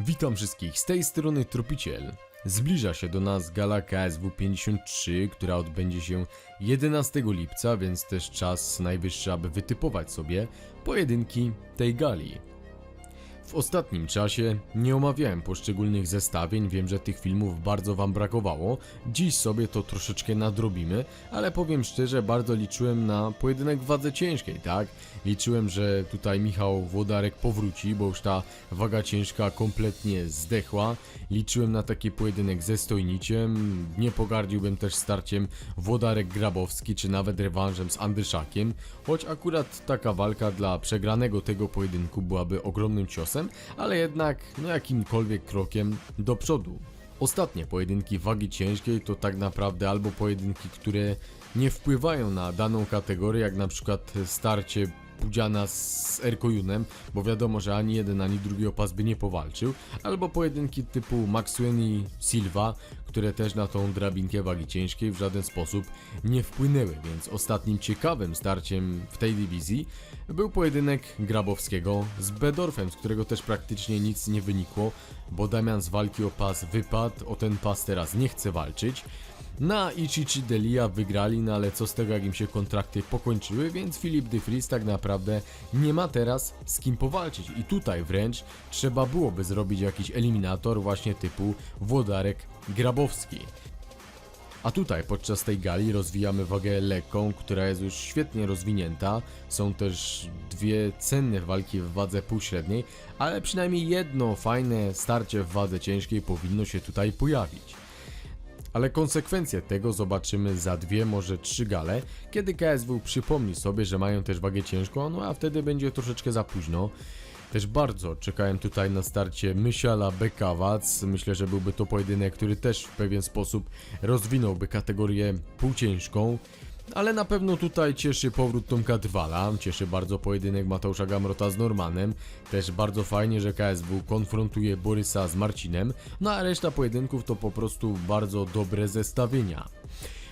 Witam wszystkich, z tej strony Tropiciel. Zbliża się do nas gala KSW 53, która odbędzie się 11 lipca, więc też czas najwyższy, aby wytypować sobie pojedynki tej gali. W ostatnim czasie nie omawiałem poszczególnych zestawień, wiem, że tych filmów bardzo wam brakowało. Dziś sobie to troszeczkę nadrobimy, ale powiem szczerze, bardzo liczyłem na pojedynek w wadze ciężkiej, tak? Liczyłem, że tutaj Michał Włodarek powróci, bo już ta waga ciężka kompletnie zdechła. Liczyłem na taki pojedynek ze Stojniciem, nie pogardziłbym też starciem Włodarek-Grabowski, czy nawet rewanżem z Andyszakiem, choć akurat taka walka dla przegranego tego pojedynku byłaby ogromnym ciosem, ale jednak no jakimkolwiek krokiem do przodu. Ostatnie pojedynki wagi ciężkiej to tak naprawdę albo pojedynki, które nie wpływają na daną kategorię, jak na przykład starcie Pudziana z Erkojunem, bo wiadomo, że ani jeden, ani drugi opas by nie powalczył, albo pojedynki typu Maxweni Silva, które też na tą drabinkę wagi ciężkiej w żaden sposób nie wpłynęły, więc ostatnim ciekawym starciem w tej dywizji był pojedynek Grabowskiego z Bedorfem, z którego też praktycznie nic nie wynikło, bo Damian z walki o pas wypadł, o ten pas teraz nie chce walczyć. Na Ichi czy Delia wygrali, no ale co z tego jak im się kontrakty pokończyły, więc Filip de Vries tak naprawdę nie ma teraz z kim powalczyć i tutaj wręcz trzeba byłoby zrobić jakiś eliminator właśnie typu Włodarek Grabowski. A tutaj podczas tej gali rozwijamy wagę lekką, która jest już świetnie rozwinięta. Są też dwie cenne walki w wadze półśredniej, ale przynajmniej jedno fajne starcie w wadze ciężkiej powinno się tutaj pojawić. Ale konsekwencje tego zobaczymy za dwie, może trzy gale, kiedy KSW przypomni sobie, że mają też wagę ciężką, no a wtedy będzie troszeczkę za późno. Też bardzo czekałem tutaj na starcie Mysiala Bekawac. Myślę, że byłby to pojedynek, który też w pewien sposób rozwinąłby kategorię półciężką. Ale na pewno tutaj cieszy powrót Tomka Dwala, cieszy bardzo pojedynek Mateusza Gamrota z Normanem, też bardzo fajnie, że KSW konfrontuje Borysa z Marcinem, no a reszta pojedynków to po prostu bardzo dobre zestawienia.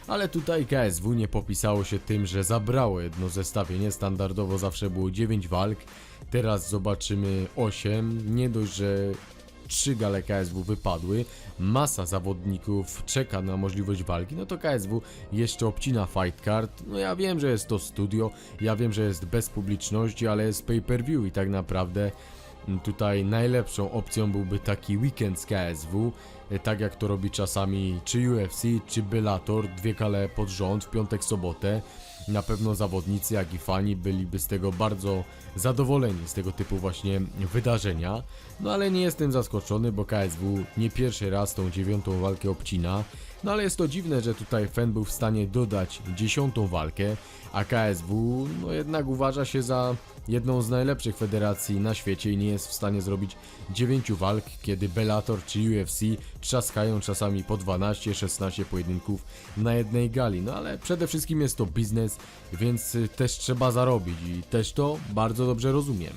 Ale tutaj KSW nie popisało się tym, że zabrało jedno zestawienie, standardowo zawsze było 9 walk, teraz zobaczymy 8, nie dość, że trzy gale KSW wypadły, masa zawodników czeka na możliwość walki, no to KSW jeszcze obcina fight card. No ja wiem, że jest to studio, ja wiem, że jest bez publiczności, ale jest pay per view i tak naprawdę mm, tutaj najlepszą opcją byłby taki weekend z KSW, e, tak jak to robi czasami czy UFC, czy Bellator, dwie kale pod rząd w piątek, sobotę. Na pewno zawodnicy, jak i fani byliby z tego bardzo zadowoleni, z tego typu właśnie wydarzenia. No ale nie jestem zaskoczony, bo KSW nie pierwszy raz tą dziewiątą walkę obcina. No ale jest to dziwne, że tutaj Fen był w stanie dodać dziesiątą walkę, a KSW no jednak uważa się za jedną z najlepszych federacji na świecie i nie jest w stanie zrobić dziewięciu walk, kiedy Bellator czy UFC trzaskają czasami po 12-16 pojedynków na jednej gali. No ale przede wszystkim jest to biznes, więc też trzeba zarobić i też to bardzo dobrze rozumiem.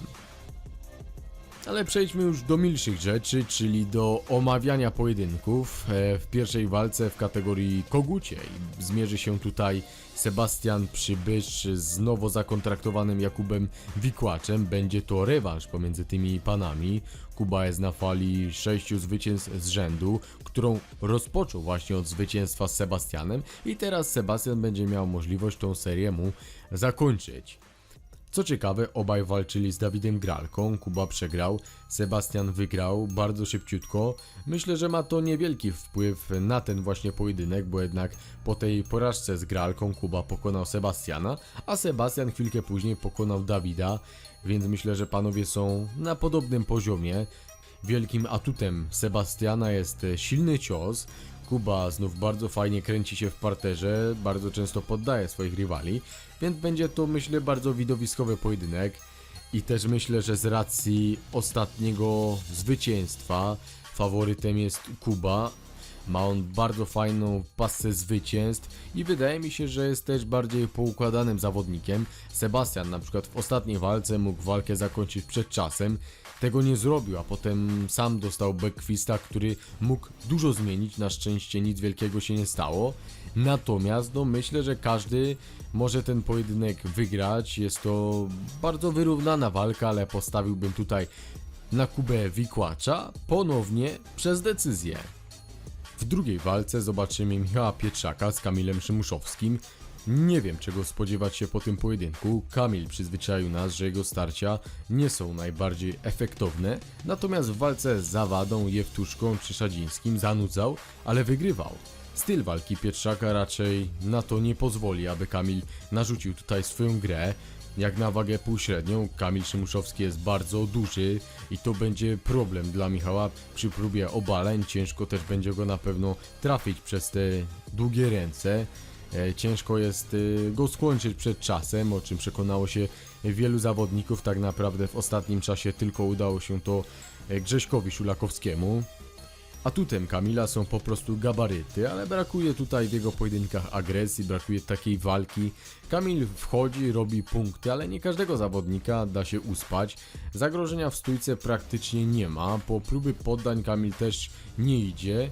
Ale przejdźmy już do milszych rzeczy, czyli do omawiania pojedynków. E, W pierwszej walce w kategorii koguciej zmierzy się tutaj Sebastian Przybysz z nowo zakontraktowanym Jakubem Wikłaczem. Będzie to rewanż pomiędzy tymi panami. Kuba jest na fali sześciu zwycięstw z rzędu, którą rozpoczął właśnie od zwycięstwa z Sebastianem i teraz Sebastian będzie miał możliwość tą serię mu zakończyć. Co ciekawe, obaj walczyli z Dawidem Gralką, Kuba przegrał, Sebastian wygrał bardzo szybciutko. Myślę, że ma to niewielki wpływ na ten właśnie pojedynek, bo jednak po tej porażce z Gralką Kuba pokonał Sebastiana, a Sebastian chwilkę później pokonał Dawida, więc myślę, że panowie są na podobnym poziomie. Wielkim atutem Sebastiana jest silny cios. Kuba znów bardzo fajnie kręci się w parterze, bardzo często poddaje swoich rywali, więc będzie to myślę bardzo widowiskowy pojedynek. I też myślę, że z racji ostatniego zwycięstwa faworytem jest Kuba. Ma on bardzo fajną pasę zwycięstw i wydaje mi się, że jest też bardziej poukładanym zawodnikiem. Sebastian na przykład w ostatniej walce mógł walkę zakończyć przed czasem, tego nie zrobił, a potem sam dostał backfista, który mógł dużo zmienić, na szczęście nic wielkiego się nie stało. Natomiast no myślę, że każdy może ten pojedynek wygrać, jest to bardzo wyrównana walka, ale postawiłbym tutaj na Kubę Wikłacza ponownie przez decyzję. W drugiej walce zobaczymy Michała Pietrzaka z Kamilem Szymuszowskim. Nie wiem czego spodziewać się po tym pojedynku. Kamil przyzwyczaił nas, że jego starcia nie są najbardziej efektowne, natomiast w walce z Zawadą, Jewtuszką czy Szadzińskim zanudzał, ale wygrywał. Styl walki Pietrzaka raczej na to nie pozwoli, aby Kamil narzucił tutaj swoją grę. Jak na wagę półśrednią, Kamil Szymuszowski jest bardzo duży i to będzie problem dla Michała przy próbie obaleń. Ciężko też będzie go na pewno trafić przez te długie ręce. E, Ciężko jest e, go skończyć przed czasem, o czym przekonało się wielu zawodników. Tak naprawdę w ostatnim czasie tylko udało się to e, Grześkowi Szulakowskiemu. Atutem Kamila są po prostu gabaryty, ale brakuje tutaj w jego pojedynkach agresji, brakuje takiej walki. Kamil wchodzi, robi punkty, ale nie każdego zawodnika da się uspać. Zagrożenia w stójce praktycznie nie ma, po próby poddań Kamil też nie idzie.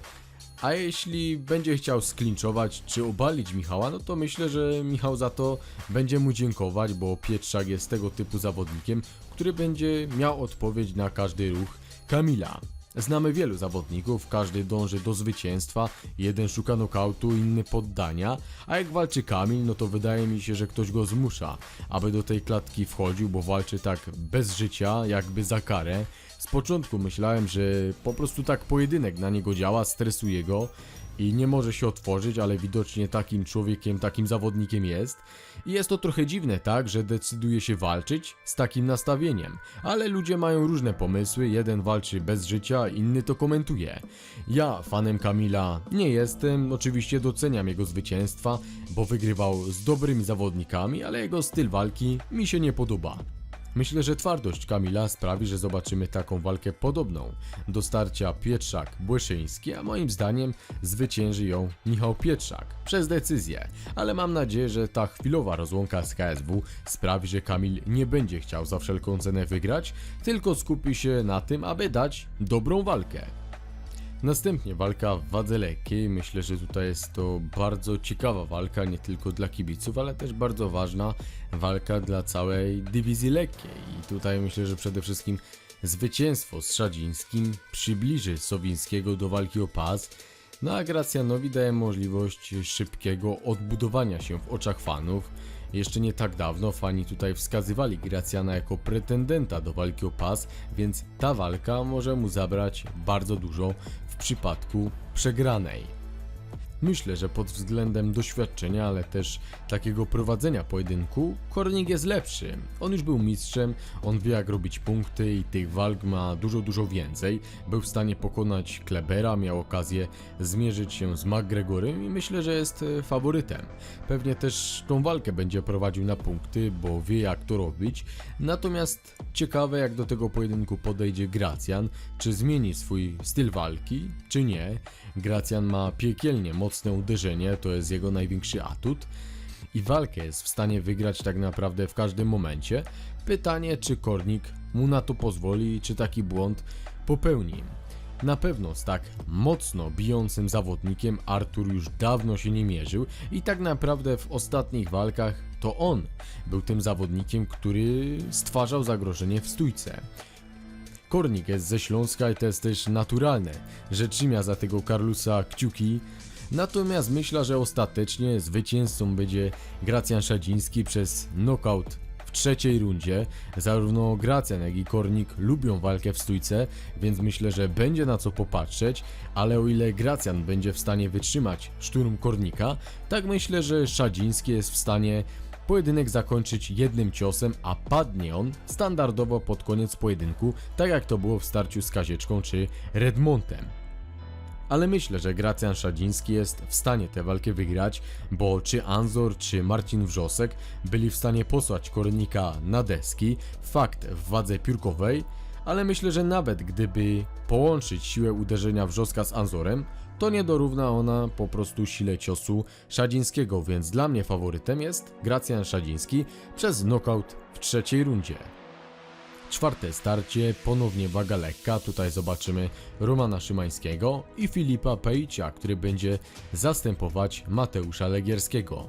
A jeśli będzie chciał sklinczować czy obalić Michała, no to myślę, że Michał za to będzie mu dziękować, bo Pietrzak jest tego typu zawodnikiem, który będzie miał odpowiedź na każdy ruch Kamila. Znamy wielu zawodników, każdy dąży do zwycięstwa, jeden szuka nokautu, inny poddania, a jak walczy Kamil, no to wydaje mi się, że ktoś go zmusza, aby do tej klatki wchodził, bo walczy tak bez życia, jakby za karę. Z początku myślałem, że po prostu tak pojedynek na niego działa, stresuje go i nie może się otworzyć, ale widocznie takim człowiekiem, takim zawodnikiem jest. I jest to trochę dziwne, tak, że decyduje się walczyć z takim nastawieniem. Ale ludzie mają różne pomysły, jeden walczy bez życia, inny to komentuje. Ja fanem Kamila nie jestem, oczywiście doceniam jego zwycięstwa, bo wygrywał z dobrymi zawodnikami, ale jego styl walki mi się nie podoba. Myślę, że twardość Kamila sprawi, że zobaczymy taką walkę podobną do starcia Pietrzak-Błyszyński, a moim zdaniem zwycięży ją Michał Pietrzak przez decyzję. Ale mam nadzieję, że ta chwilowa rozłąka z KSW sprawi, że Kamil nie będzie chciał za wszelką cenę wygrać, tylko skupi się na tym, aby dać dobrą walkę. Następnie walka w wadze lekkiej. Myślę, że tutaj jest to bardzo ciekawa walka, nie tylko dla kibiców, ale też bardzo ważna walka dla całej dywizji lekkiej. I tutaj myślę, że przede wszystkim zwycięstwo z Szadzińskim przybliży Sowińskiego do walki o pas. No a Gracjanowi daje możliwość szybkiego odbudowania się w oczach fanów. Jeszcze nie tak dawno fani tutaj wskazywali Gracjana jako pretendenta do walki o pas, więc ta walka może mu zabrać bardzo dużo w przypadku przegranej. Myślę, że pod względem doświadczenia, ale też takiego prowadzenia pojedynku, Kornik jest lepszy. On już był mistrzem, on wie jak robić punkty i tych walk ma dużo, dużo więcej. Był w stanie pokonać Klebera, miał okazję zmierzyć się z McGregorem i myślę, że jest e, faworytem. Pewnie też tą walkę będzie prowadził na punkty, bo wie jak to robić. Natomiast ciekawe jak do tego pojedynku podejdzie Gracjan, czy zmieni swój styl walki, czy nie. Gracjan ma piekielnie mocne uderzenie, to jest jego największy atut i walkę jest w stanie wygrać tak naprawdę w każdym momencie. Pytanie, czy Kornik mu na to pozwoli czy taki błąd popełni. Na pewno z tak mocno bijącym zawodnikiem Artur już dawno się nie mierzył i tak naprawdę w ostatnich walkach to on był tym zawodnikiem, który stwarzał zagrożenie w stójce. Kornik jest ze Śląska i to jest też naturalne, że trzymia za tego Karlusa kciuki. Natomiast myślę, że ostatecznie zwycięzcą będzie Gracjan Szadziński przez knockout w trzeciej rundzie. Zarówno Gracjan, jak i Kornik lubią walkę w stójce, więc myślę, że będzie na co popatrzeć, ale o ile Gracjan będzie w stanie wytrzymać szturm Kornika, tak myślę, że Szadziński jest w stanie pojedynek zakończyć jednym ciosem, a padnie on standardowo pod koniec pojedynku, tak jak to było w starciu z Kazieczką czy Redmontem. Ale myślę, że Gracjan Szadziński jest w stanie tę walkę wygrać, bo czy Anzor, czy Marcin Wrzosek byli w stanie posłać Kornika na deski, fakt w wadze piórkowej, ale myślę, że nawet gdyby połączyć siłę uderzenia Wrzoska z Anzorem, to nie dorówna ona po prostu sile ciosu Szadzińskiego, więc dla mnie faworytem jest Gracjan Szadziński przez knockout w trzeciej rundzie. Czwarte starcie, ponownie waga lekka, tutaj zobaczymy Romana Szymańskiego i Filipa Pejcia, który będzie zastępować Mateusza Legierskiego.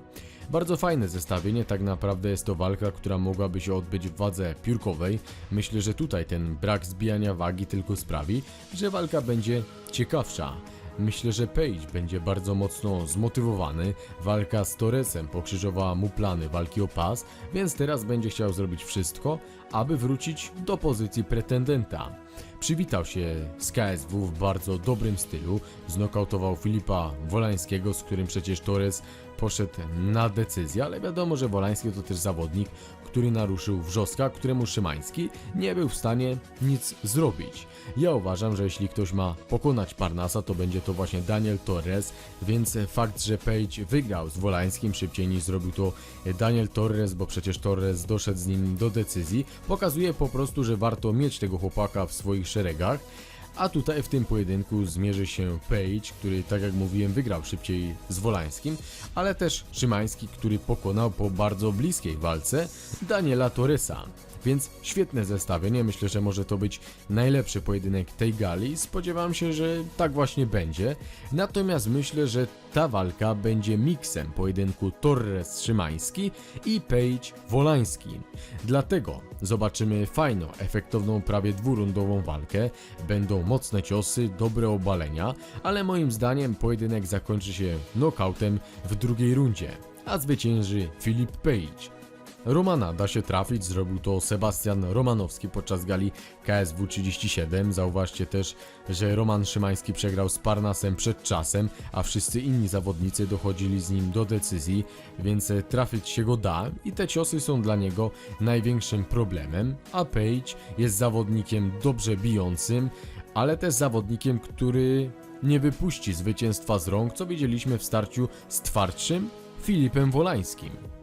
Bardzo fajne zestawienie, tak naprawdę jest to walka, która mogłaby się odbyć w wadze piórkowej. Myślę, że tutaj ten brak zbijania wagi tylko sprawi, że walka będzie ciekawsza. Myślę, że Page będzie bardzo mocno zmotywowany. Walka z Torresem pokrzyżowała mu plany walki o pas, więc teraz będzie chciał zrobić wszystko, aby wrócić do pozycji pretendenta. Przywitał się z KSW w bardzo dobrym stylu, znokautował Filipa Wolańskiego, z którym przecież Torres poszedł na decyzję, ale wiadomo, że Wolański to też zawodnik, który naruszył wrzoska, któremu Szymański nie był w stanie nic zrobić. Ja uważam, że jeśli ktoś ma pokonać Parnasa, to będzie to właśnie Daniel Torres, więc fakt, że Page wygrał z Wolańskim szybciej niż zrobił to Daniel Torres, bo przecież Torres doszedł z nim do decyzji, pokazuje po prostu, że warto mieć tego chłopaka w swoich szeregach. A tutaj w tym pojedynku zmierzy się Page, który tak jak mówiłem wygrał szybciej z Wolańskim, ale też Szymański, który pokonał po bardzo bliskiej walce Daniela Torresa. Więc świetne zestawienie, myślę, że może to być najlepszy pojedynek tej gali. Spodziewam się, że tak właśnie będzie. Natomiast myślę, że ta walka będzie miksem pojedynku Torres-Szymański i Page-Wolański. Dlatego zobaczymy fajną, efektowną, prawie dwurundową walkę. Będą mocne ciosy, dobre obalenia, ale moim zdaniem pojedynek zakończy się knockoutem w drugiej rundzie, a zwycięży Filip Page. Romana da się trafić, zrobił to Sebastian Romanowski podczas gali KSW 37. Zauważcie też, że Roman Szymański przegrał z Parnasem przed czasem, a wszyscy inni zawodnicy dochodzili z nim do decyzji, więc trafić się go da i te ciosy są dla niego największym problemem, a Page jest zawodnikiem dobrze bijącym, ale też zawodnikiem, który nie wypuści zwycięstwa z rąk, co widzieliśmy w starciu z twardszym Filipem Wolańskim.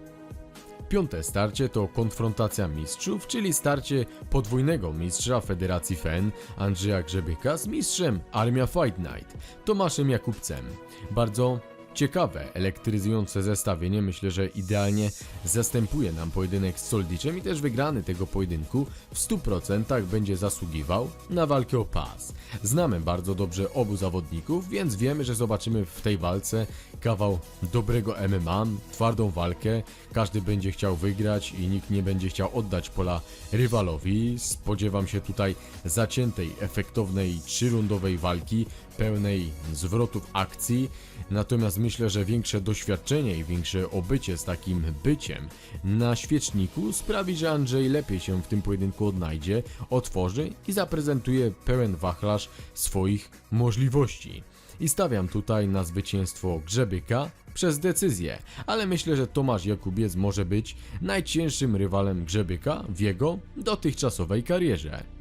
Piąte starcie to konfrontacja mistrzów, czyli starcie podwójnego mistrza Federacji FEN Andrzeja Grzebyka z mistrzem Armia Fight Night Tomaszem Jakubcem. Bardzo ciekawe, elektryzujące zestawienie, myślę, że idealnie zastępuje nam pojedynek z Soldiczem i też wygrany tego pojedynku w 100% będzie zasługiwał na walkę o pas. Znamy bardzo dobrze obu zawodników, więc wiemy, że zobaczymy w tej walce kawał dobrego MMA, twardą walkę, każdy będzie chciał wygrać i nikt nie będzie chciał oddać pola rywalowi. Spodziewam się tutaj zaciętej, efektownej, trzyrundowej walki, pełnej zwrotów akcji, natomiast myślę, że większe doświadczenie i większe obycie z takim byciem na świeczniku sprawi, że Andrzej lepiej się w tym pojedynku odnajdzie, otworzy i zaprezentuje pełen wachlarz swoich możliwości. I stawiam tutaj na zwycięstwo Grzebyka przez decyzję, ale myślę, że Tomasz Jakubiec może być najcięższym rywalem Grzebyka w jego dotychczasowej karierze.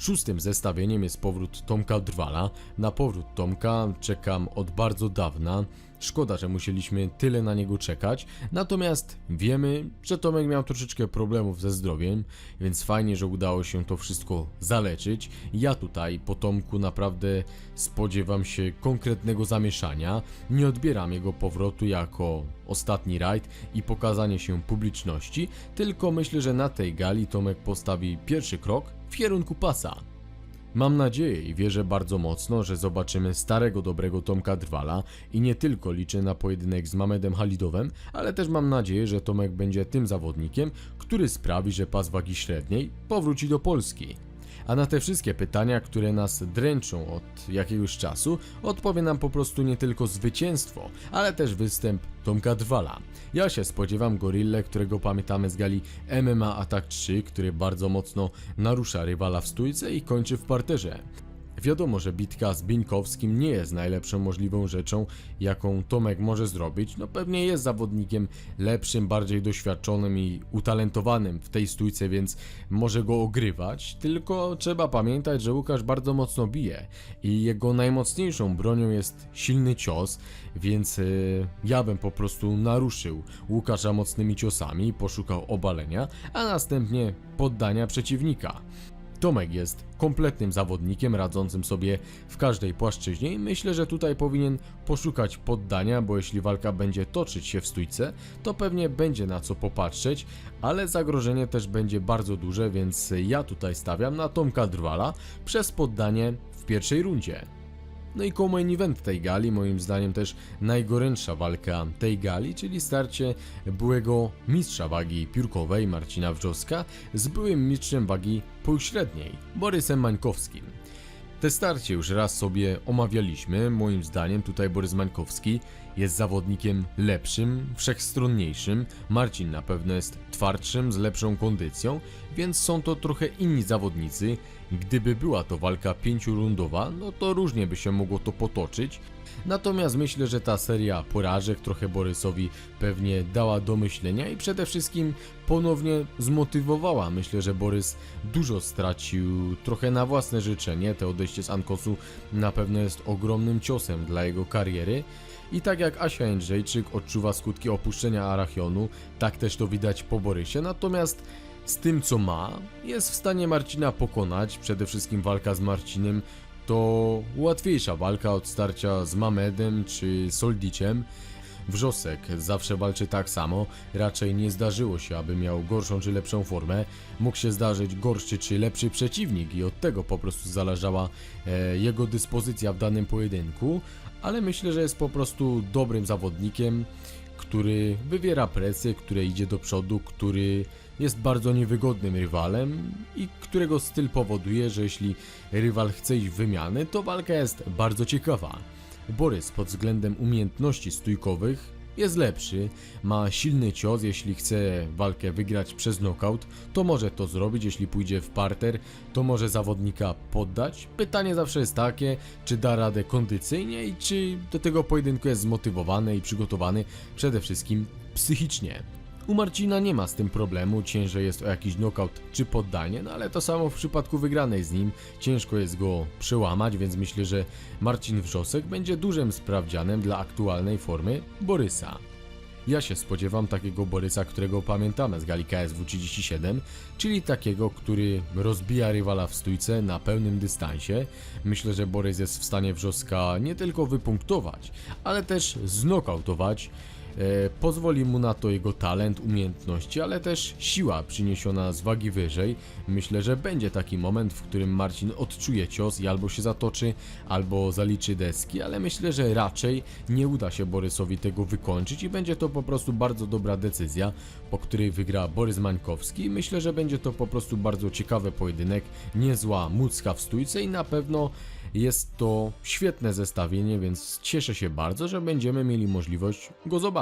Szóstym zestawieniem jest powrót Tomka Drwala. Na powrót Tomka czekam od bardzo dawna. Szkoda, że musieliśmy tyle na niego czekać. Natomiast wiemy, że Tomek miał troszeczkę problemów ze zdrowiem, więc fajnie, że udało się to wszystko zaleczyć. Ja tutaj po Tomku naprawdę spodziewam się konkretnego zamieszania. Nie odbieram jego powrotu jako ostatni rajd i pokazanie się publiczności, tylko myślę, że na tej gali Tomek postawi pierwszy krok w kierunku pasa. Mam nadzieję i wierzę bardzo mocno, że zobaczymy starego dobrego Tomka Drwala i nie tylko liczę na pojedynek z Mamedem Halidowem, ale też mam nadzieję, że Tomek będzie tym zawodnikiem, który sprawi, że pas wagi średniej powróci do Polski. A na te wszystkie pytania, które nas dręczą od jakiegoś czasu, odpowie nam po prostu nie tylko zwycięstwo, ale też występ Tomka Drwala. Ja się spodziewam Gorille, którego pamiętamy z gali MMA Attack 3, który bardzo mocno narusza rywala w stójce i kończy w parterze. Wiadomo, że bitka z Binkowskim nie jest najlepszą możliwą rzeczą, jaką Tomek może zrobić. No pewnie jest zawodnikiem lepszym, bardziej doświadczonym i utalentowanym w tej stójce, więc może go ogrywać. Tylko trzeba pamiętać, że Łukasz bardzo mocno bije i jego najmocniejszą bronią jest silny cios, więc yy, ja bym po prostu naruszył Łukasza mocnymi ciosami, poszukał obalenia, a następnie poddania przeciwnika. Tomek jest kompletnym zawodnikiem, radzącym sobie w każdej płaszczyźnie i myślę, że tutaj powinien poszukać poddania, bo jeśli walka będzie toczyć się w stójce, to pewnie będzie na co popatrzeć, ale zagrożenie też będzie bardzo duże, więc ja tutaj stawiam na Tomka Drwala przez poddanie w pierwszej rundzie. No i co-main event tej gali, moim zdaniem też najgorętsza walka tej gali, czyli starcie byłego mistrza wagi piórkowej Marcina Wrzoska z byłym mistrzem wagi półśredniej Borysem Mańkowskim. Te starcie już raz sobie omawialiśmy. Moim zdaniem tutaj Borys Mańkowski jest zawodnikiem lepszym, wszechstronniejszym. Marcin na pewno jest twardszym, z lepszą kondycją, więc są to trochę inni zawodnicy. Gdyby była to walka pięciorundowa, no to różnie by się mogło to potoczyć. Natomiast myślę, że ta seria porażek trochę Borysowi pewnie dała do myślenia i przede wszystkim ponownie zmotywowała. Myślę, że Borys dużo stracił trochę na własne życzenie. To odejście z Ankosu na pewno jest ogromnym ciosem dla jego kariery. I tak jak Asia Jędrzejczyk odczuwa skutki opuszczenia Arachionu, tak też to widać po Borysie. Natomiast z tym co ma, jest w stanie Marcina pokonać. Przede wszystkim walka z Marcinem to łatwiejsza walka od starcia z Mamedem czy Soldiciem. Wrzosek zawsze walczy tak samo, raczej nie zdarzyło się, aby miał gorszą czy lepszą formę. Mógł się zdarzyć gorszy czy lepszy przeciwnik i od tego po prostu zależała e, jego dyspozycja w danym pojedynku, ale myślę, że jest po prostu dobrym zawodnikiem, który wywiera presję, który idzie do przodu, który jest bardzo niewygodnym rywalem i którego styl powoduje, że jeśli rywal chce iść w wymiany, to walka jest bardzo ciekawa. Borys pod względem umiejętności stójkowych jest lepszy, ma silny cios, jeśli chce walkę wygrać przez knockout, to może to zrobić, jeśli pójdzie w parter, to może zawodnika poddać. Pytanie zawsze jest takie, czy da radę kondycyjnie i czy do tego pojedynku jest zmotywowany i przygotowany przede wszystkim psychicznie. U Marcina nie ma z tym problemu, ciężej jest o jakiś knockout czy poddanie, no ale to samo w przypadku wygranej z nim, ciężko jest go przełamać, więc myślę, że Marcin Wrzosek będzie dużym sprawdzianem dla aktualnej formy Borysa. Ja się spodziewam takiego Borysa, którego pamiętamy z gali KSW 37, czyli takiego, który rozbija rywala w stójce na pełnym dystansie. Myślę, że Borys jest w stanie Wrzoska nie tylko wypunktować, ale też znokautować. E, pozwoli mu na to jego talent, umiejętności, ale też siła przyniesiona z wagi wyżej. Myślę, że będzie taki moment, w którym Marcin odczuje cios i albo się zatoczy, albo zaliczy deski, ale myślę, że raczej nie uda się Borysowi tego wykończyć i będzie to po prostu bardzo dobra decyzja, po której wygra Borys Mańkowski. Myślę, że będzie to po prostu bardzo ciekawy pojedynek, niezła mucka w stójce i na pewno jest to świetne zestawienie, więc cieszę się bardzo, że będziemy mieli możliwość go zobaczyć.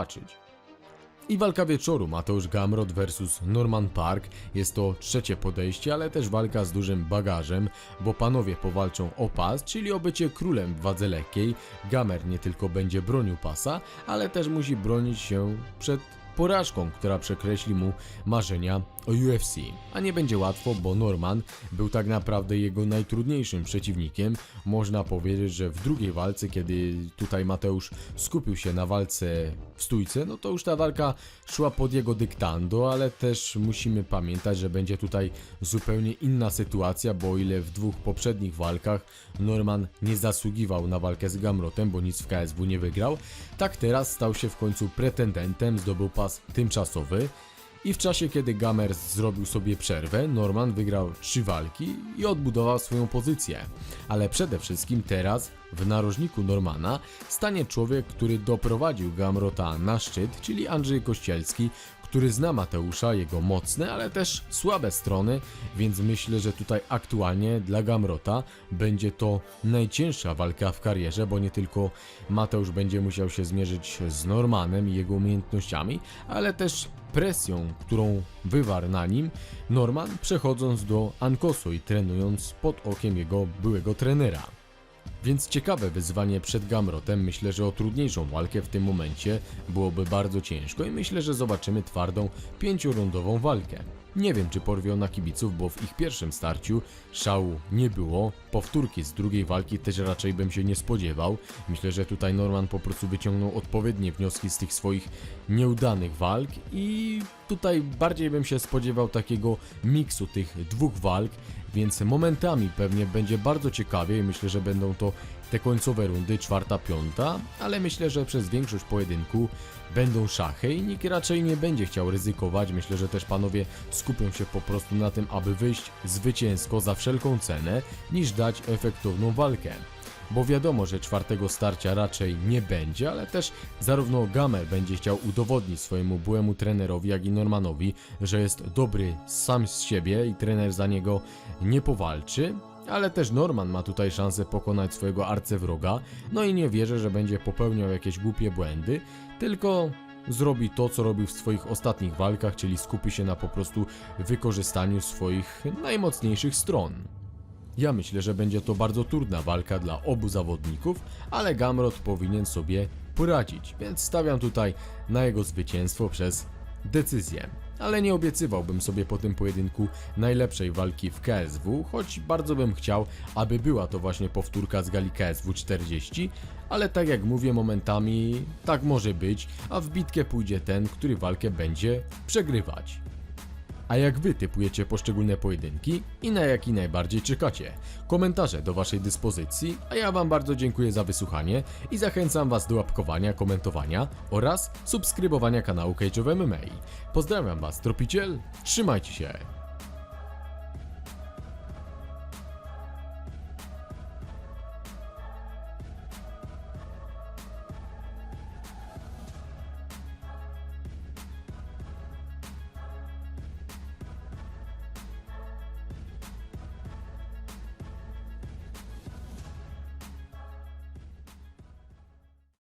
I walka wieczoru Mateusz Gamrot vs Norman Park. Jest to trzecie podejście, ale też walka z dużym bagażem, bo panowie powalczą o pas, czyli o bycie królem w wadze lekkiej. Gamer nie tylko będzie bronił pasa, ale też musi bronić się przed porażką, która przekreśli mu marzenia o UFC. A nie będzie łatwo, bo Norman był tak naprawdę jego najtrudniejszym przeciwnikiem. Można powiedzieć, że w drugiej walce, kiedy tutaj Mateusz skupił się na walce w stójce, no to już ta walka szła pod jego dyktando, ale też musimy pamiętać, że będzie tutaj zupełnie inna sytuacja, bo o ile w dwóch poprzednich walkach Norman nie zasługiwał na walkę z Gamrotem, bo nic w KSW nie wygrał, tak teraz stał się w końcu pretendentem, zdobył pas tymczasowy. I w czasie, kiedy Gamers zrobił sobie przerwę, Norman wygrał trzy walki i odbudował swoją pozycję. Ale przede wszystkim teraz w narożniku Normana stanie człowiek, który doprowadził Gamrota na szczyt, czyli Andrzej Kościelski, który zna Mateusza, jego mocne, ale też słabe strony, więc myślę, że tutaj aktualnie dla Gamrota będzie to najcięższa walka w karierze, bo nie tylko Mateusz będzie musiał się zmierzyć z Normanem i jego umiejętnościami, ale też presją, którą wywarł na nim Norman, przechodząc do Ankosu i trenując pod okiem jego byłego trenera. Więc ciekawe wyzwanie przed Gamrotem. Myślę, że o trudniejszą walkę w tym momencie byłoby bardzo ciężko i myślę, że zobaczymy twardą, pięciorundową walkę. Nie wiem, czy porwie ona kibiców, bo w ich pierwszym starciu szału nie było. Powtórki z drugiej walki też raczej bym się nie spodziewał. Myślę, że tutaj Norman po prostu wyciągnął odpowiednie wnioski z tych swoich nieudanych walk i tutaj bardziej bym się spodziewał takiego miksu tych dwóch walk, więc momentami pewnie będzie bardzo ciekawie i myślę, że będą to te końcowe rundy, czwarta, piąta, ale myślę, że przez większość pojedynku będą szachy i nikt raczej nie będzie chciał ryzykować. Myślę, że też panowie skupią się po prostu na tym, aby wyjść zwycięsko za wszelką cenę, niż dać efektowną walkę. bo wiadomo, że czwartego starcia raczej nie będzie, ale też zarówno Gamer będzie chciał udowodnić swojemu byłemu trenerowi, jak i Normanowi, że jest dobry sam z siebie i trener za niego nie powalczy. Ale też Norman ma tutaj szansę pokonać swojego arcewroga, no i nie wierzę, że będzie popełniał jakieś głupie błędy, tylko zrobi to, co robił w swoich ostatnich walkach, czyli skupi się na po prostu wykorzystaniu swoich najmocniejszych stron. Ja myślę, że będzie to bardzo trudna walka dla obu zawodników, ale Gamrot powinien sobie poradzić, więc stawiam tutaj na jego zwycięstwo przez decyzję. Ale nie obiecywałbym sobie po tym pojedynku najlepszej walki w KSW, choć bardzo bym chciał, aby była to właśnie powtórka z gali KSW 40, ale tak jak mówię momentami, tak może być, a w bitkę pójdzie ten, który walkę będzie przegrywać. A jak wy typujecie poszczególne pojedynki i na jaki najbardziej czekacie? Komentarze do waszej dyspozycji, a ja wam bardzo dziękuję za wysłuchanie i zachęcam was do łapkowania, komentowania oraz subskrybowania kanału Cage of MMA. Pozdrawiam was, Tropiciel, trzymajcie się!